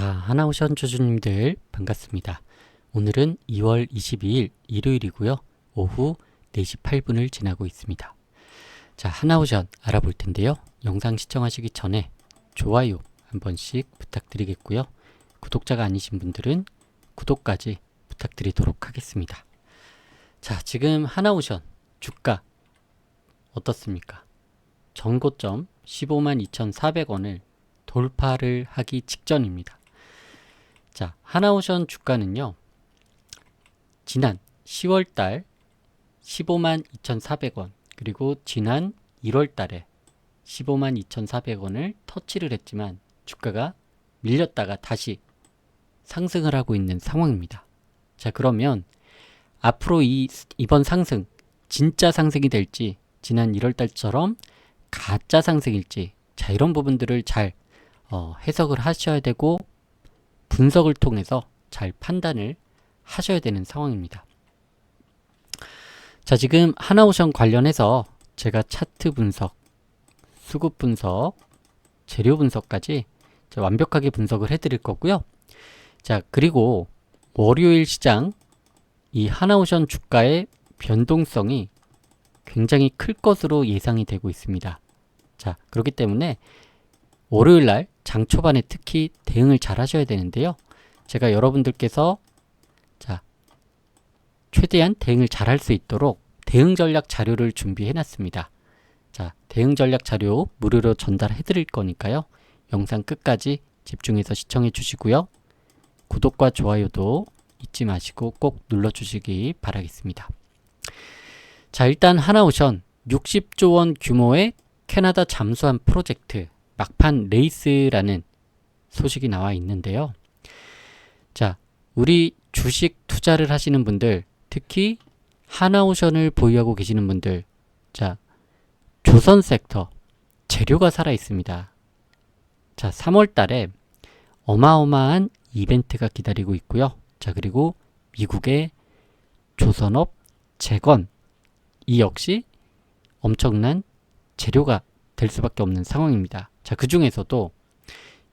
자, 하나오션 주주님들 반갑습니다. 오늘은 2월 22일 일요일이고요. 오후 4시 8분을 지나고 있습니다. 자, 하나오션 알아볼 텐데요. 영상 시청하시기 전에 좋아요 한 번씩 부탁드리겠고요. 구독자가 아니신 분들은 구독까지 부탁드리도록 하겠습니다. 자, 지금 하나오션 주가 어떻습니까? 전고점 15만 2,400원을 돌파를 하기 직전입니다. 자, 하나오션 주가는요. 지난 10월 달 15만 2,400원 그리고 지난 1월 달에 15만 2,400원을 터치를 했지만 주가가 밀렸다가 다시 상승을 하고 있는 상황입니다. 자, 그러면 앞으로 이 이번 상승 진짜 상승이 될지 지난 1월 달처럼 가짜 상승일지 자, 이런 부분들을 잘 어, 해석을 하셔야 되고 분석을 통해서 잘 판단을 하셔야 되는 상황입니다. 자, 지금 하나오션 관련해서 제가 차트 분석, 수급 분석, 재료 분석까지 완벽하게 분석을 해드릴 거고요. 자, 그리고 월요일 시장 이 하나오션 주가의 변동성이 굉장히 클 것으로 예상이 되고 있습니다. 자, 그렇기 때문에 월요일 날 장 초반에 특히 대응을 잘 하셔야 되는데요. 제가 여러분들께서 자, 최대한 대응을 잘 할 수 있도록 대응 전략 자료를 준비해 놨습니다. 자, 대응 전략 자료 무료로 전달해 드릴 거니까요. 영상 끝까지 집중해서 시청해 주시고요. 구독과 좋아요도 잊지 마시고 꼭 눌러 주시기 바라겠습니다. 자, 일단 하나오션 60조 원 규모의 캐나다 잠수함 프로젝트 막판 레이스라는 소식이 나와 있는데요. 자, 우리 주식 투자를 하시는 분들, 특히 하나오션을 보유하고 계시는 분들, 자, 조선 섹터 재료가 살아 있습니다. 자, 3월 달에 어마어마한 이벤트가 기다리고 있고요. 자, 그리고 미국의 조선업 재건 이 역시 엄청난 재료가 될 수밖에 없는 상황입니다. 자, 그 중에서도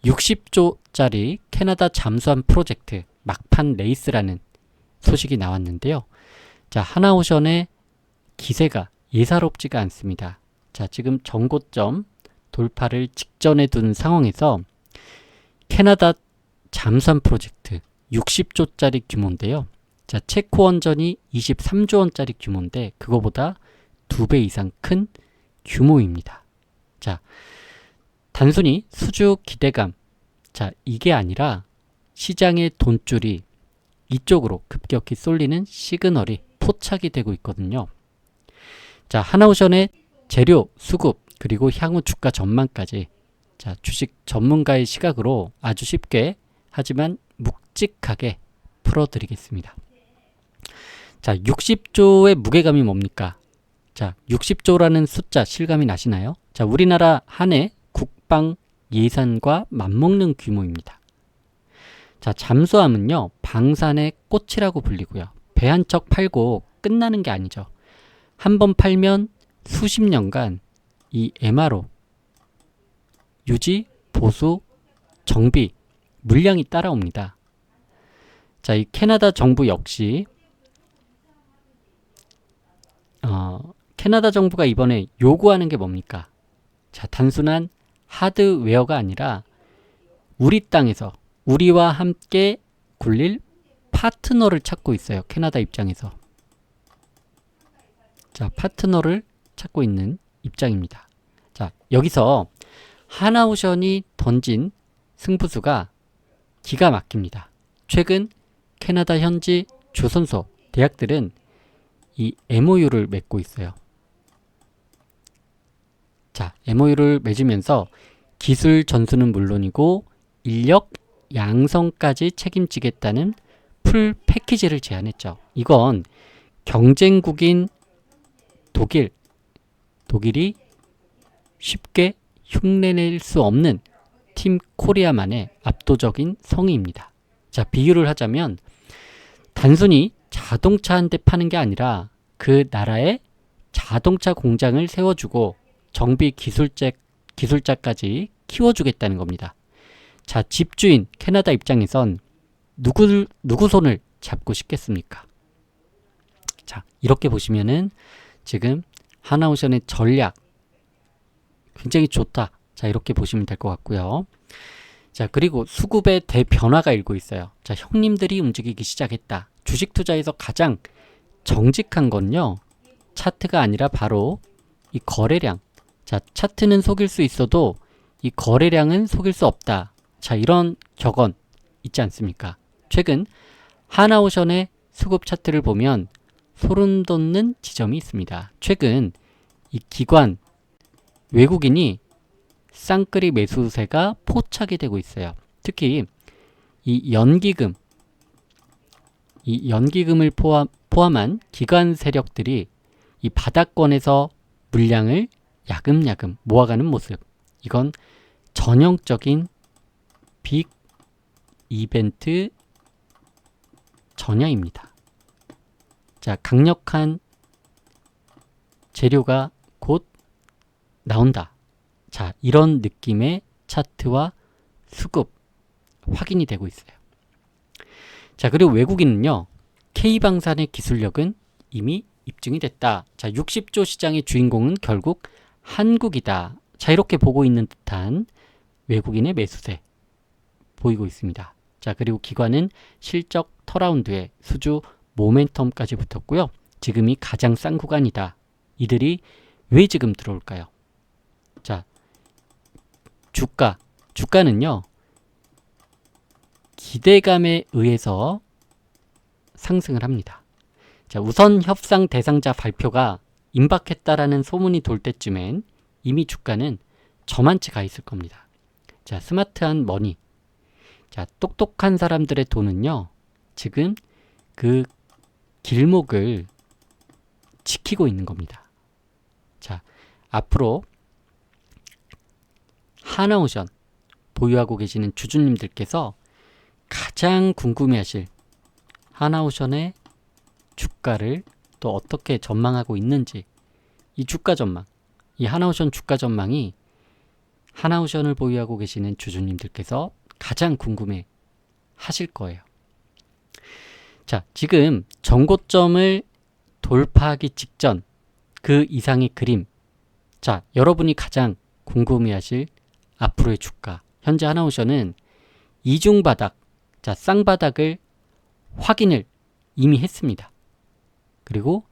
60조짜리 캐나다 잠수함 프로젝트 막판 레이스라는 소식이 나왔는데요. 자, 하나오션의 기세가 예사롭지가 않습니다. 자, 지금 정고점 돌파를 직전에 둔 상황에서 캐나다 잠수함 프로젝트 60조짜리 규모인데요. 자, 체코 원전이 23조 원짜리 규모인데 그거보다 두 배 이상 큰 규모입니다. 자, 단순히 수주 기대감. 자, 이게 아니라 시장의 돈줄이 이쪽으로 급격히 쏠리는 시그널이 포착이 되고 있거든요. 자, 하나오션의 재료, 수급, 그리고 향후 주가 전망까지 자, 주식 전문가의 시각으로 아주 쉽게 하지만 묵직하게 풀어드리겠습니다. 자, 60조의 무게감이 뭡니까? 자, 60조라는 숫자 실감이 나시나요? 자, 우리나라 한 해 국방 예산과 맞먹는 규모입니다. 자, 잠수함은요, 방산의 꽃이라고 불리고요. 배 한 척 팔고 끝나는 게 아니죠. 한 번 팔면 수십 년간 이 MRO, 유지, 보수, 정비, 물량이 따라옵니다. 자, 이 캐나다 정부 역시 어, 캐나다 정부가 이번에 요구하는 게 뭡니까? 자, 단순한 하드웨어가 아니라 우리 땅에서 우리와 함께 굴릴 파트너를 찾고 있어요. 캐나다 입장에서. 자, 파트너를 찾고 있는 입장입니다. 자, 여기서 하나오션이 던진 승부수가 기가 막힙니다. 최근 캐나다 현지 조선소 대학들은 이 MOU를 맺고 있어요. 자, MOU를 맺으면서 기술 전수는 물론이고 인력 양성까지 책임지겠다는 풀 패키지를 제안했죠. 이건 경쟁국인 독일, 독일이 쉽게 흉내낼 수 없는 팀 코리아만의 압도적인 성의입니다. 자, 비유를 하자면 단순히 자동차 한 대 파는 게 아니라 그 나라에 자동차 공장을 세워주고 정비 기술자, 기술자까지 키워주겠다는 겁니다. 자, 집주인 캐나다 입장에선 누구 누구 손을 잡고 싶겠습니까? 자, 이렇게 보시면은 지금 하나오션의 전략 굉장히 좋다. 자, 이렇게 보시면 될 것 같고요. 자, 그리고 수급의 대변화가 일고 있어요. 자, 형님들이 움직이기 시작했다. 주식 투자에서 가장 정직한 건요. 차트가 아니라 바로 이 거래량. 자, 차트는 속일 수 있어도 이 거래량은 속일 수 없다. 자, 이런 격언 있지 않습니까? 최근 하나오션의 수급 차트를 보면 소름 돋는 지점이 있습니다. 최근 이 기관 외국인이 쌍끌이 매수세가 포착이 되고 있어요. 특히 이 연기금, 이 연기금을 포함, 포함한 기관 세력들이 이 바닥권에서 물량을 야금야금 모아가는 모습. 이건 전형적인 빅 이벤트 전야입니다. 자, 강력한 재료가 곧 나온다. 자, 이런 느낌의 차트와 수급 확인이 되고 있어요. 자, 그리고 외국인은요, K방산의 기술력은 이미 입증이 됐다. 자, 60조 시장의 주인공은 결국 한국이다. 자, 이렇게 보고 있는 듯한 외국인의 매수세 보이고 있습니다. 자, 그리고 기관은 실적 터라운드에 수주 모멘텀까지 붙었고요. 지금이 가장 싼 구간이다. 이들이 왜 지금 들어올까요? 자, 주가. 주가는요, 기대감에 의해서 상승을 합니다. 자, 우선 협상 대상자 발표가 임박했다라는 소문이 돌 때쯤엔 이미 주가는 저만치 가 있을 겁니다. 자, 스마트한 머니. 자, 똑똑한 사람들의 돈은요, 지금 그 길목을 지키고 있는 겁니다. 자, 앞으로 하나오션 보유하고 계시는 주주님들께서 가장 궁금해하실 하나오션의 주가를 또 어떻게 전망하고 있는지 이 주가 전망, 이 하나오션 주가 전망이 하나오션을 보유하고 계시는 주주님들께서 가장 궁금해 하실 거예요. 자, 지금 정고점을 돌파하기 직전 그 이상의 그림. 자, 여러분이 가장 궁금해 하실 앞으로의 주가. 현재 하나오션은 이중 바닥, 자, 쌍바닥을 확인을 이미 했습니다. 그리고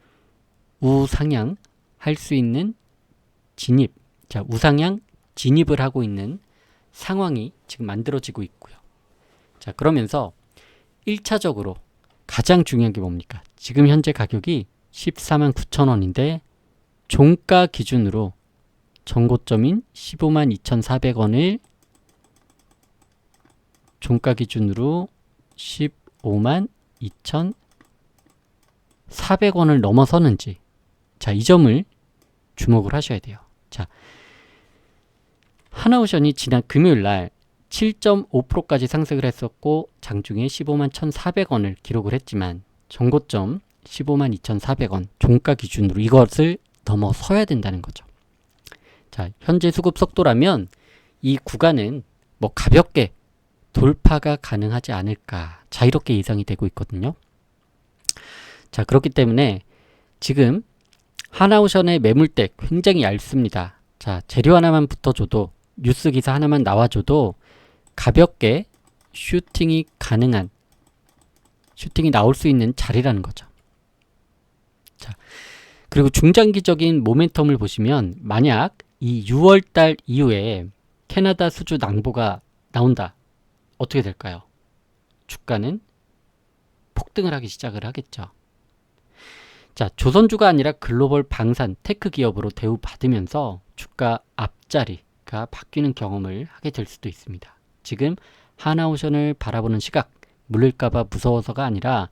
우상향 할 수 있는 진입, 자, 우상향 진입을 하고 있는 상황이 지금 만들어지고 있고요. 자, 그러면서 1차적으로 가장 중요한 게 뭡니까? 지금 현재 가격이 14만 9천 원인데 종가 기준으로 정고점인 15만 2,400원을 종가 기준으로 15만 2,400원 을 넘어서는지 자, 이 점을 주목을 하셔야 돼요. 자, 하나오션이 지난 금요일 날 7.5%까지 상승을 했었고 장중에 15만 1,400원을 기록을 했지만 정고점 15만 2,400원 종가 기준으로 이것을 넘어서야 된다는 거죠. 자, 현재 수급 속도라면 이 구간은 뭐 가볍게 돌파가 가능하지 않을까. 자, 이렇게 예상이 되고 있거든요. 자, 그렇기 때문에 지금 하나오션의 매물대 굉장히 얇습니다. 자, 재료 하나만 붙어줘도 뉴스 기사 하나만 나와줘도 가볍게 슈팅이 가능한 슈팅이 나올 수 있는 자리라는 거죠. 자, 그리고 중장기적인 모멘텀을 보시면 만약 이 6월 달 이후에 캐나다 수주 낭보가 나온다. 어떻게 될까요? 주가는 폭등을 하기 시작을 하겠죠. 자, 조선주가 아니라 글로벌 방산 테크 기업으로 대우받으면서 주가 앞자리가 바뀌는 경험을 하게 될 수도 있습니다. 지금 하나오션을 바라보는 시각, 물릴까봐 무서워서가 아니라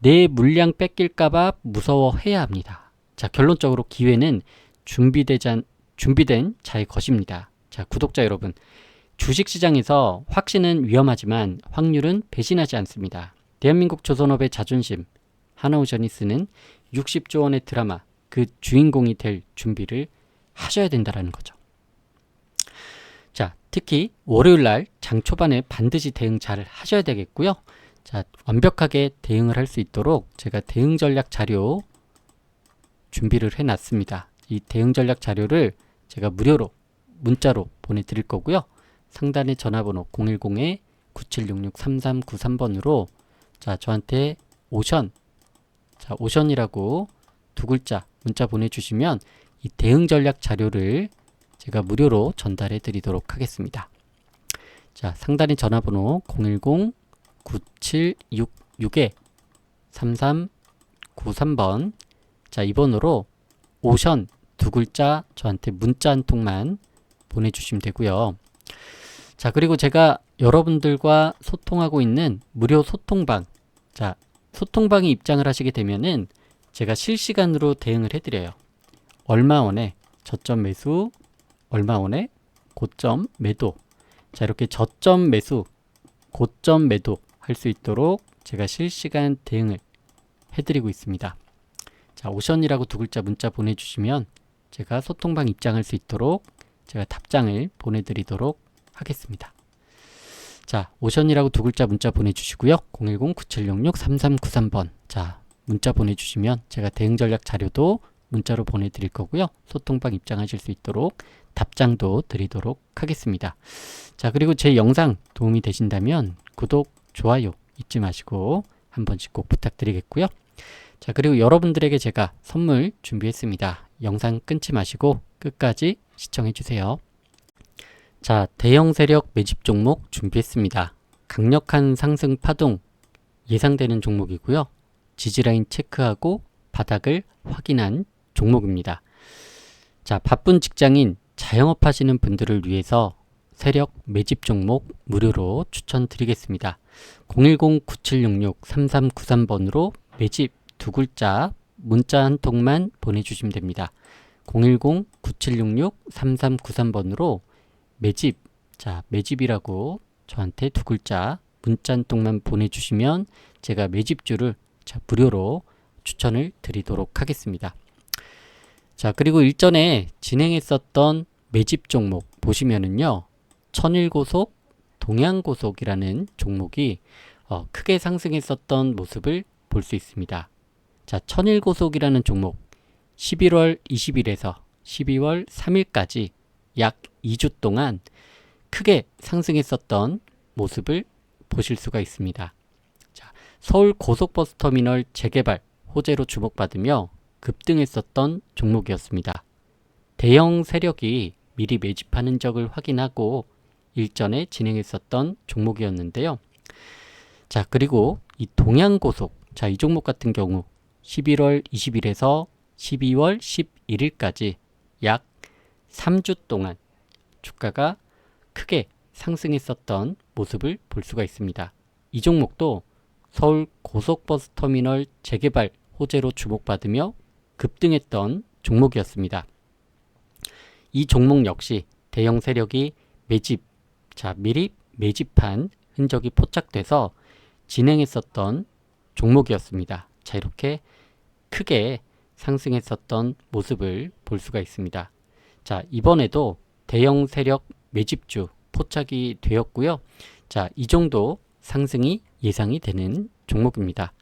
내 물량 뺏길까봐 무서워해야 합니다. 자, 결론적으로 기회는 준비되잔, 준비된 자의 것입니다. 자, 구독자 여러분. 주식시장에서 확신은 위험하지만 확률은 배신하지 않습니다. 대한민국 조선업의 자존심, 하나오션이 쓰는 60조 원의 드라마, 그 주인공이 될 준비를 하셔야 된다라는 거죠. 자, 특히 월요일 날 장 초반에 반드시 대응 잘 하셔야 되겠고요. 자, 완벽하게 대응을 할 수 있도록 제가 대응 전략 자료 준비를 해 놨습니다. 이 대응 전략 자료를 제가 무료로 문자로 보내 드릴 거고요. 상단의 전화번호 010-9766-3393번으로 자 저한테 오션 자 오션이라고 두 글자 문자 보내주시면 이 대응 전략 자료를 제가 무료로 전달해 드리도록 하겠습니다. 자 상단의 전화번호 010-9766-3393번 자 이번으로 오션 두 글자 저한테 문자 한 통만 보내주시면 되고요. 자, 그리고 제가 여러분들과 소통하고 있는 무료 소통방. 자, 소통방에 입장을 하시게 되면은 제가 실시간으로 대응을 해드려요. 얼마 원에 저점 매수, 얼마 원에 고점 매도. 자, 이렇게 저점 매수, 고점 매도 할 수 있도록 제가 실시간 대응을 해드리고 있습니다. 자, 오션이라고 두 글자 문자 보내주시면 제가 소통방 입장할 수 있도록 제가 답장을 보내드리도록 하겠습니다. 자, 오션이라고 두 글자 문자 보내주시고요. 010-9766-3393번. 자, 문자 보내주시면 제가 대응 전략 자료도 문자로 보내드릴 거고요. 소통방 입장하실 수 있도록 답장도 드리도록 하겠습니다. 자, 그리고 제 영상 도움이 되신다면 구독, 좋아요 잊지 마시고 한 번씩 꼭 부탁드리겠고요. 자, 그리고 여러분들에게 제가 선물 준비했습니다. 영상 끊지 마시고 끝까지 시청해 주세요. 자, 대형 세력 매집 종목 준비했습니다. 강력한 상승 파동 예상되는 종목이고요. 지지라인 체크하고 바닥을 확인한 종목입니다. 자, 바쁜 직장인 자영업 하시는 분들을 위해서 세력 매집 종목 무료로 추천드리겠습니다. 010-9766-3393번으로 매집 두 글자 문자 한 통만 보내주시면 됩니다. 010-9766-3393번으로 매집, 자, 매집이라고 저한테 두 글자 문자 한 통만 보내주시면 제가 매집주를 자, 무료로 추천을 드리도록 하겠습니다. 자, 그리고 일전에 진행했었던 매집 종목 보시면은요, 천일고속, 동양고속이라는 종목이 어, 크게 상승했었던 모습을 볼 수 있습니다. 자, 천일고속이라는 종목 11월 20일에서 12월 3일까지 약 2주 동안 크게 상승했었던 모습을 보실 수가 있습니다. 자, 서울 고속버스 터미널 재개발 호재로 주목받으며 급등했었던 종목이었습니다. 대형 세력이 미리 매집하는 적을 확인하고 일전에 진행했었던 종목이었는데요. 자, 그리고 이 동양고속, 자, 이 종목 같은 경우 11월 20일에서 12월 11일까지 약 3주 동안 주가가 크게 상승했었던 모습을 볼 수가 있습니다. 이 종목도 서울 고속버스 터미널 재개발 호재로 주목받으며 급등했던 종목이었습니다. 이 종목 역시 대형 세력이 매집, 자, 미리 매집한 흔적이 포착돼서 진행했었던 종목이었습니다. 자, 이렇게 크게 상승했었던 모습을 볼 수가 있습니다. 자, 이번에도 대형 세력 매집주 포착이 되었고요. 자, 이 정도 상승이 예상이 되는 종목입니다.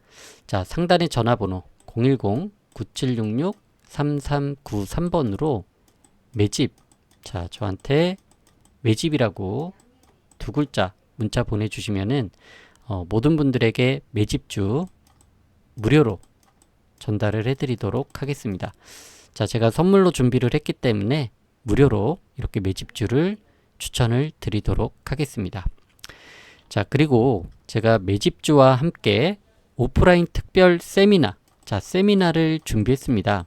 자, 상단의 전화번호 010-9766-3393번으로 매집, 자, 저한테 매집이라고 두 글자 문자 보내주시면은 어, 모든 분들에게 매집주 무료로 전달을 해드리도록 하겠습니다. 자, 제가 선물로 준비를 했기 때문에 무료로 이렇게 매집주를 추천을 드리도록 하겠습니다. 자, 그리고 제가 매집주와 함께 오프라인 특별 세미나, 자, 세미나를 준비했습니다.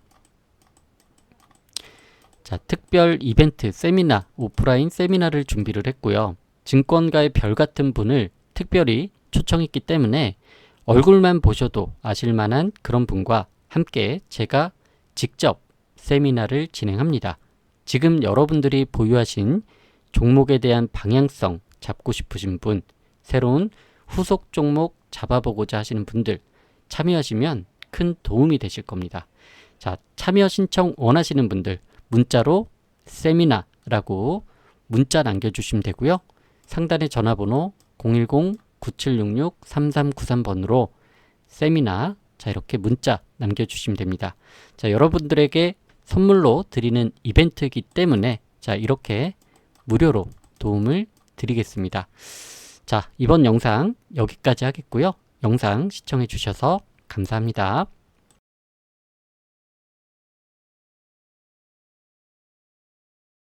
자, 특별 이벤트 세미나, 오프라인 세미나를 준비를 했고요. 증권가의 별 같은 분을 특별히 초청했기 때문에 얼굴만 보셔도 아실 만한 그런 분과 함께 제가 직접 세미나를 진행합니다. 지금 여러분들이 보유하신 종목에 대한 방향성 잡고 싶으신 분, 새로운 후속 종목 잡아보고자 하시는 분들 참여하시면 큰 도움이 되실 겁니다. 자, 참여 신청 원하시는 분들 문자로 세미나라고 문자 남겨주시면 되고요. 상단의 전화번호 010-9766-3393번으로 세미나 자 이렇게 문자 남겨주시면 됩니다. 자 여러분들에게 선물로 드리는 이벤트이기 때문에 자 이렇게 무료로 도움을 드리겠습니다. 자 이번 영상 여기까지 하겠고요. 영상 시청해 주셔서 감사합니다.